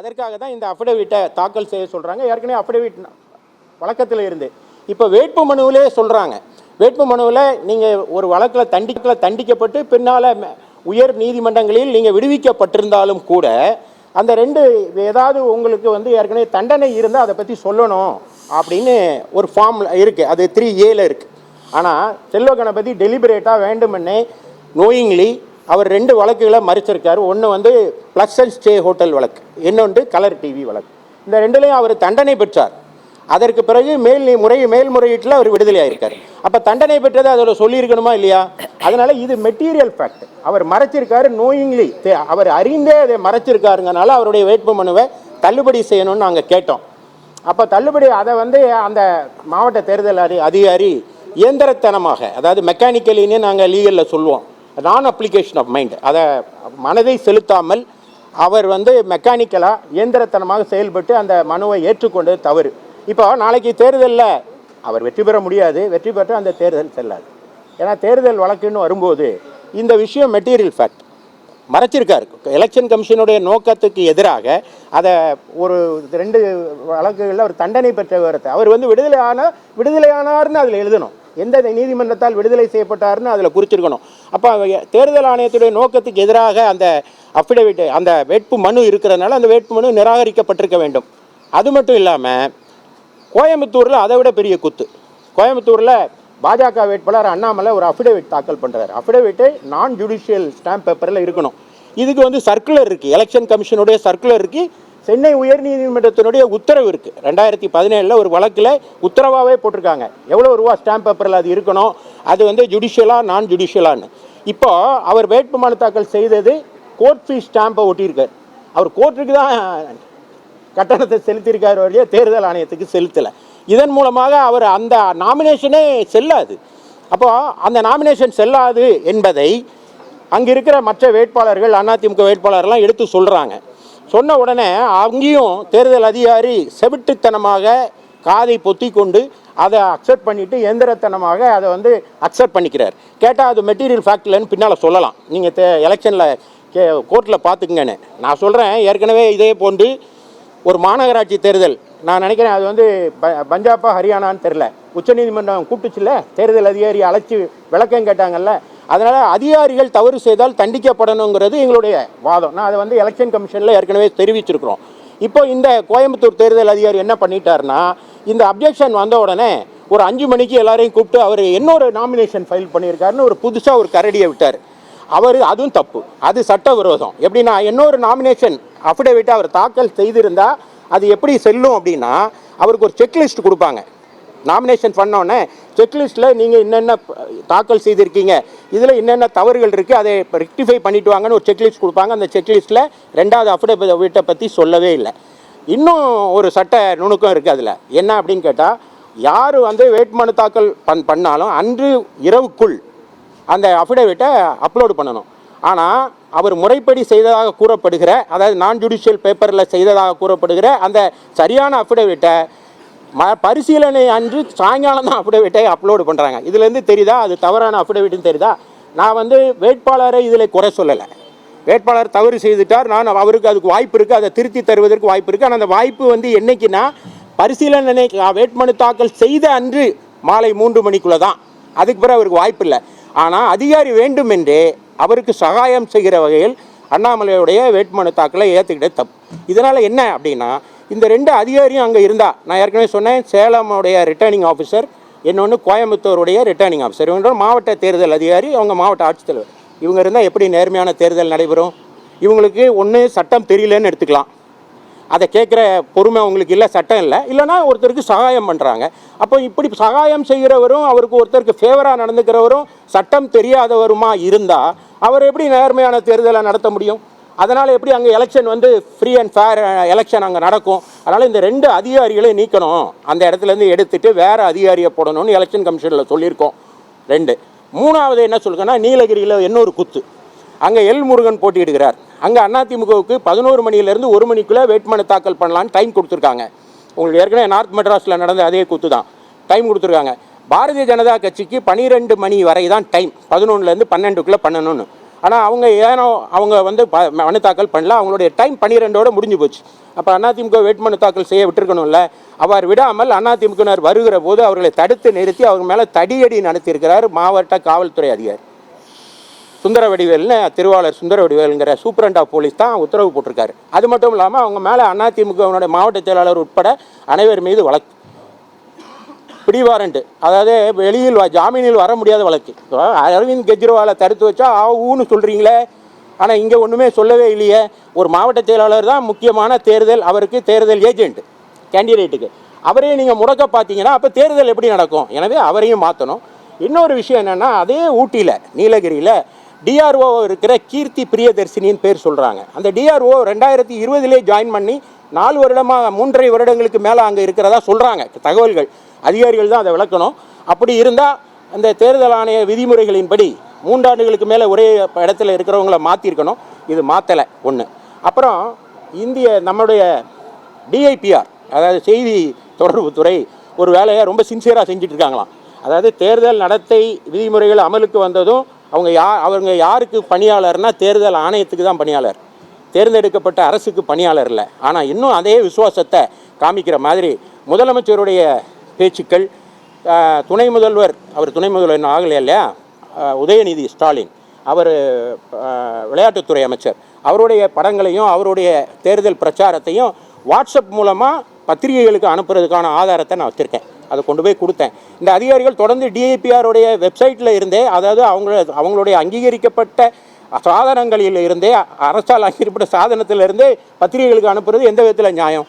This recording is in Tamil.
அதற்காக தான் இந்த அஃபிடவிட்டை தாக்கல் செய்ய சொல்கிறாங்க ஏற்கனவே அஃபிடவிட் வழக்கத்தில் இருந்து. இப்போ வேட்பு மனுவிலே சொல்கிறாங்க வேட்பு மனுவில் நீங்கள் ஒரு வழக்கில் தண்டிக்கல தண்டிக்கப்பட்டு பின்னால் உயர் நீதிமன்றங்களில் நீங்கள் விடுவிக்கப்பட்டிருந்தாலும் கூட அந்த ரெண்டு ஏதாவது உங்களுக்கு வந்து ஏற்கனவே தண்டனை இருந்தால் அதை பற்றி சொல்லணும் அப்படின்னு ஒரு ஃபார்ம் இருக்குது அது த்ரீ ஏல இருக்குது ஆனால் செல்வ கணபதி டெலிபரேட்டாக வேண்டுமென்னே நோயிங்லி அவர் ரெண்டு வழக்குகளை மறிச்சிருக்காரு. ஒன்று வந்து ப்ளஸ் அண்ட் ஸ்டே ஹோட்டல் வழக்கு இன்னொன்று கலர் டிவி வழக்கு. இந்த ரெண்டுலேயும் அவர் தண்டனை பெற்றார். அதற்கு பிறகு மேல் முறை மேல்முறையீட்டில் அவர் விடுதலை ஆயிருக்கார். அப்போ தண்டனை பெற்றது அதோட சொல்லியிருக்கணுமா இல்லையா? அதனால் இது மெட்டீரியல் ஃபேக்ட் அவர் மறைச்சிருக்காரு நோயிங்லி அவர் அறிந்தே அதை மறைச்சிருக்காருங்கனால அவருடைய வேட்பு மனுவை தள்ளுபடி செய்யணும்னு நாங்கள் கேட்டோம். அப்போ தள்ளுபடி அதை வந்து அந்த மாவட்ட தேர்தல் அதிகாரி இயந்திரத்தனமாக அதாவது மெக்கானிக்கலின்னு நாங்கள் லீகலில் சொல்லுவோம். நான் அப்ளிகேஷன் ஆஃப் மைண்ட் அதை மனதை செலுத்தாமல் அவர் வந்து மெக்கானிக்கலாக இயந்திரத்தனமாக செயல்பட்டு அந்த மனுவை ஏற்றுக்கொண்டது தவறு. இப்போ நாளைக்கு தேர்தலில் அவர் வெற்றி பெற முடியாது. வெற்றி பெற்று அந்த தேர்தல் செல்லாது. ஏன்னா தேர்தல் வழக்குன்னு வரும்போது இந்த விஷயம் மெட்டீரியல் ஃபேக்ட் மறைச்சிருக்காரு. எலெக்ஷன் கமிஷனுடைய நோக்கத்துக்கு எதிராக அதை ஒரு ரெண்டு வழக்குகளில் அவர் தண்டனை பெற்றவர் அவர் வந்து விடுதலை ஆன விடுதலையானார்னு அதில் எழுதணும். எந்த நீதிமன்றத்தால் விடுதலை செய்யப்பட்டார்னு அதில் குறிச்சிருக்கணும். அப்போ தேர்தல் ஆணையத்துடைய நோக்கத்துக்கு எதிராக அந்த அஃபிடவிட் அந்த வேட்பு மனு இருக்கிறதுனால அந்த வேட்பு மனு நிராகரிக்கப்பட்டிருக்க வேண்டும். அது மட்டும் இல்லாமல் கோயம்புத்தூரில் அதை விட பெரிய குத்து. கோயம்புத்தூரில் பாஜக வேட்பாளர் அண்ணாமலை ஒரு அஃபிடேவிட் தாக்கல் பண்ணுறாரு அஃபிடவிட்டு நான் ஜுடிஷியல் ஸ்டாம்ப் பேப்பரில் இருக்கணும். இதுக்கு வந்து சர்க்குலர் இருக்குது எலெக்ஷன் கமிஷனுடைய சர்க்குலர் இருக்குது சென்னை உயர்நீதிமன்றத்தினுடைய உத்தரவு இருக்குது ரெண்டாயிரத்தி பதினேழில் ஒரு வழக்கில் உத்தரவாகவே போட்டிருக்காங்க. எவ்வளோ ரூபா ஸ்டாம்ப் பேப்பரில் அது இருக்கணும்? அது வந்து ஜுடிஷியலாக நான் ஜுடிஷியலான்னு இப்போ அவர் வேட்புமனு தாக்கல் செய்தது கோர்ட் ஃபீஸ் ஸ்டாம்பை ஒட்டியிருக்கார். அவர் கோர்ட்டுக்கு தான் கட்டணத்தை செலுத்தியிருக்காரு வழியே தேர்தல் ஆணையத்துக்கு செலுத்தலை. இதன் மூலமாக அவர் அந்த நாமினேஷனே செல்லாது. அப்போது அந்த நாமினேஷன் செல்லாது என்பதை அங்கே இருக்கிற மற்ற வேட்பாளர்கள் அதிமுக வேட்பாளர்லாம் எடுத்து சொல்கிறாங்க சொன்ன உடனே அங்கேயும் தேர்தல் அதிகாரி செவிட்டுத்தனமாக காதை பொத்தி கொண்டு அதை அக்செப்ட் பண்ணிவிட்டு எந்திரத்தனமாக அதை வந்து அக்செப்ட் பண்ணிக்கிறார். கேட்டால் அது மெட்டீரியல் ஃபேக்ட்லன்னு பின்னால் சொல்லலாம். நீங்கள் தே எலெக்ஷனில் கே கோர்ட்டில் பார்த்துக்குங்கன்னு. நான் சொல்கிறேன் ஏற்கனவே இதே போன்று ஒரு மாநகராட்சி தேர்தல். நான் நினைக்கிறேன் அது வந்து ப- பஞ்சாபா ஹரியானான்னு தெரில உச்சநீதிமன்றம் கூப்பிட்டுச்சுல்ல தேர்தல் அதிகாரி அழைச்சி விளக்கம் கேட்டாங்கல்ல? அதனால் அதிகாரிகள் தவறு செய்தால் தண்டிக்கப்படணுங்கிறது எங்களுடைய வாதம். நான் அதை வந்து எலெக்ஷன் கமிஷனில் ஏற்கனவே தெரிவிச்சிருக்கிறோம். இப்போ இந்த கோயம்புத்தூர் தேர்தல் அதிகாரி என்ன பண்ணிட்டாருன்னா இந்த அப்ஜெக்ஷன் வந்த உடனே ஒரு அஞ்சு மணிக்கு எல்லாரையும் கூப்பிட்டு அவர் இன்னொரு நாமினேஷன் ஃபைல் பண்ணியிருக்காருன்னு ஒரு புதுசாக ஒரு கரடியை விட்டார். அவர் அதுவும் தப்பு. அது சட்டவிரோதம். எப்படின்னா இன்னொரு நாமினேஷன் அஃபிடேவிட்டை அவர் தாக்கல் செய்திருந்தால் அது எப்படி செல்லும் அப்படின்னா அவருக்கு ஒரு செக்லிஸ்ட் கொடுப்பாங்க. நாமினேஷன் பண்ணோன்னே செக்லிஸ்ட்டில் நீங்கள் என்னென்ன தாக்கல் செய்திருக்கீங்க இதில் என்னென்ன தவறுகள் இருக்குது அதை இப்போ ரெக்டிஃபை பண்ணிட்டு வாங்கன்னு ஒரு செக்லிஸ்ட் கொடுப்பாங்க. அந்த செக்லிஸ்ட்டில் ரெண்டாவது அஃபிடவிட்டை பற்றி சொல்லவே இல்லை. இன்னும் ஒரு சட்ட நுணுக்கம் இருக்குது அதில். என்ன அப்படின்னு கேட்டால் யார் வந்து வேட்புமனு தாக்கல் பண் பண்ணாலும் அன்று இரவுக்குள் அந்த அஃபிடேவிட்டை அப்லோடு பண்ணணும். ஆனால் அவர் முறைப்படி செய்ததாக கூறப்படுகிற அதாவது நான் ஜுடிஷியல் பேப்பரில் செய்ததாக கூறப்படுகிற அந்த சரியான அஃபிடேவிட்டை ம பரிசீலனை அன்று சாயங்காலம் தான் அஃபிடேவிட்டை அப்லோடு பண்ணுறாங்க இதுலேருந்து தெரியுதா? அது தவறான அஃபிடவிட்னு தெரியுதா? நான் வந்து வேட்பாளரை இதில் குறை சொல்லலை. வேட்பாளர் தவறு செய்துட்டார். நான் அவருக்கு அதுக்கு வாய்ப்பு இருக்குது அதை திருத்தி தருவதற்கு வாய்ப்பு இருக்குது ஆனால் அந்த வாய்ப்பு வந்து என்னைக்குன்னா பரிசீலனை வேட்புமனு தாக்கல் செய்த அன்று மாலை மூன்று மணிக்குள்ளே தான் அதுக்கு பிறகு அவருக்கு வாய்ப்பு இல்லை ஆனால் அதிகாரி வேண்டுமென்றே அவருக்கு சகாயம் செய்கிற வகையில் அண்ணாமலையுடைய வேட்புமனு தாக்கலை ஏற்றுக்கிட்டே தப்பு. இதனால் என்ன அப்படின்னா இந்த ரெண்டு அதிகாரியும் அங்கே இருந்தால் நான் ஏற்கனவே சொன்னேன் சேலமுடைய ரிட்டர்னிங் ஆஃபீஸர் இன்னொன்று கோயம்புத்தூருடைய ரிட்டர்னிங் ஆஃபீஸர் இவங்க மாவட்ட தேர்தல் அதிகாரி அவங்க மாவட்ட ஆட்சித்தலைவர். இவங்க இருந்தால் எப்படி நேர்மையான தேர்தல் நடைபெறும்? இவங்களுக்கு ஒன்று சட்டம் தெரியலன்னு எடுத்துக்கலாம். அதை கேட்குற பொறுமை அவங்களுக்கு இல்லை சட்டம் இல்லை. இல்லைன்னா ஒருத்தருக்கு சகாயம் பண்ணுறாங்க அப்போ இப்படி சகாயம் செய்கிறவரும் அவருக்கு ஒருத்தருக்கு ஃபேவராக நடந்துக்கிறவரும் சட்டம் தெரியாதவருமா இருந்தால் அவர் எப்படி நேர்மையான தேர்தலை நடத்த முடியும்? அதனால் எப்படி அங்கே எலெக்ஷன் வந்து ஃப்ரீ அண்ட் ஃபேர் எலெக்ஷன் அங்கே நடக்கும்? அதனால் இந்த ரெண்டு அதிகாரிகளை நீக்கணும். அந்த இடத்துலேருந்து எடுத்துட்டு வேறு அதிகாரியை போடணும்னு எலெக்ஷன் கமிஷனில் சொல்லியிருக்கோம். ரெண்டு. மூணாவது என்ன சொல்லுங்கன்னா நீலகிரியில் இன்னொரு குத்து. அங்கே எல் முருகன் போட்டியிடுகிறார். அங்கே அதிமுகவுக்கு பதினோரு மணியிலேருந்து ஒரு மணிக்குள்ளே வேட்புமனு தாக்கல் பண்ணலான்னு டைம் கொடுத்துருக்காங்க. உங்களுக்கு ஏற்கனவே நார்த் மெட்ராஸில் நடந்த அதே குத்து தான். டைம் கொடுத்துருக்காங்க. பாரதிய ஜனதா கட்சிக்கு பன்னிரெண்டு மணி வரை தான் டைம் பதினொன்றுலேருந்து பன்னெண்டுக்குள்ளே பண்ணணும்னு. ஆனால் அவங்க ஏனோ அவங்க வந்து ப- மனு தாக்கல் பண்ணல. அவங்களுடைய டைம் பன்னிரெண்டோட முடிஞ்சு போச்சு. அப்போ அதிமுக வேட்புமனு தாக்கல் செய்ய விட்டுருக்கணும்ல. அவர் விடாமல் அதிமுகவினர் வருகிற போது அவர்களை தடுத்து நிறுத்தி அவங்க மேலே தடியடி நடத்தியிருக்கிறார் மாவட்ட காவல்துறை அதிகாரி. சுந்தர வடிவேல்னு திருவாளர் சுந்தர வடிவேலுங்கிற சூப்பரண்ட் ஆஃப் போலீஸ் தான் உத்தரவு போட்டிருக்காரு. அது மட்டும் இல்லாமல் அவங்க மேலே அதிமுகவினுடைய மாவட்ட செயலாளர் உட்பட அனைவர் மீது வழக்கு. பிடிவாரண்ட்டு அதாவது வெளியில் வ- ஜாமீனில் வர முடியாத வழக்கு. அரவிந்த் கெஜ்ரிவாலை தடுத்து வச்சா ஆ ஊன்னு சொல்கிறீங்களே ஆனால் இங்கே ஒன்றுமே சொல்லவே இல்லையே. ஒரு மாவட்ட செயலாளர் தான் முக்கியமான தேர்தல் அவருக்கு தேர்தல் ஏஜென்ட் கேண்டிடேட்டுக்கு அவரையும் நீங்கள் முடக்க பார்த்தீங்கன்னா அப்போ தேர்தல் எப்படி நடக்கும்? எனவே அவரையும் மாற்றணும் இன்னொரு விஷயம் என்னென்னா அதே ஊட்டியில் நீலகிரியில் டிஆர்ஓ இருக்கிற கீர்த்தி பிரியதர்சினின்னு பேர் சொல்கிறாங்க அந்த டிஆர்ஓ ரெண்டாயிரத்தி இருபதுலேயே ஜாயின் பண்ணி நாலு வருடமாக மூன்றரை வருடங்களுக்கு மேலே அங்கே இருக்கிறதா சொல்கிறாங்க தகவல்கள். அதிகாரிகள் தான் அதை விளக்கணும். அப்படி இருந்தால் அந்த தேர்தல் ஆணைய விதிமுறைகளின்படி மூன்றாண்டுகளுக்கு மேலே ஒரே இடத்துல இருக்கிறவங்கள மாற்றிருக்கணும் இது மாற்றலை ஒன்று அப்புறம் இந்திய நம்முடைய டிஐபிஆர் அதாவது செய்தி தொடர்புத்துறை ஒரு வேலையை ரொம்ப சின்சியராக செஞ்சுட்டு இருக்காங்களாம். அதாவது தேர்தல் நடத்தை விதிமுறைகள் அமலுக்கு வந்ததும் அவங்க யா அவங்க யாருக்கு பணியாளர்னா தேர்தல் ஆணையத்துக்கு தான் பணியாளர். தேர்ந்தெடுக்கப்பட்ட அரசுக்கு பணியாளர் இல்லை. ஆனால் இன்னும் அதே விசுவாசத்தை காமிக்கிற மாதிரி முதலமைச்சருடைய பேச்சுக்கள் துணை முதல்வர் அவர் துணை முதல்வர் ஆகலையா இல்லையா? உதயநிதி ஸ்டாலின் அவர் விளையாட்டுத்துறை அமைச்சர் அவருடைய படங்களையும் அவருடைய தேர்தல் பிரச்சாரத்தையும் வாட்ஸ்அப் மூலமாக பத்திரிகைகளுக்கு அனுப்புறதுக்கான ஆதாரத்தை நான் வச்சுருக்கேன். அதை கொண்டு போய் கொடுத்தேன். இந்த அதிகாரிகள் தொடர்ந்து டிஐபிஆருடைய வெப்சைட்டில் இருந்தே அதாவது அவங்க அவங்களுடைய அங்கீகரிக்கப்பட்ட சாதனங்களில் இருந்தே அரசால் அங்கீகரிக்கப்பட்ட சாதனத்திலிருந்தே பத்திரிகைகளுக்கு அனுப்புறது எந்த விதத்தில் நியாயம்?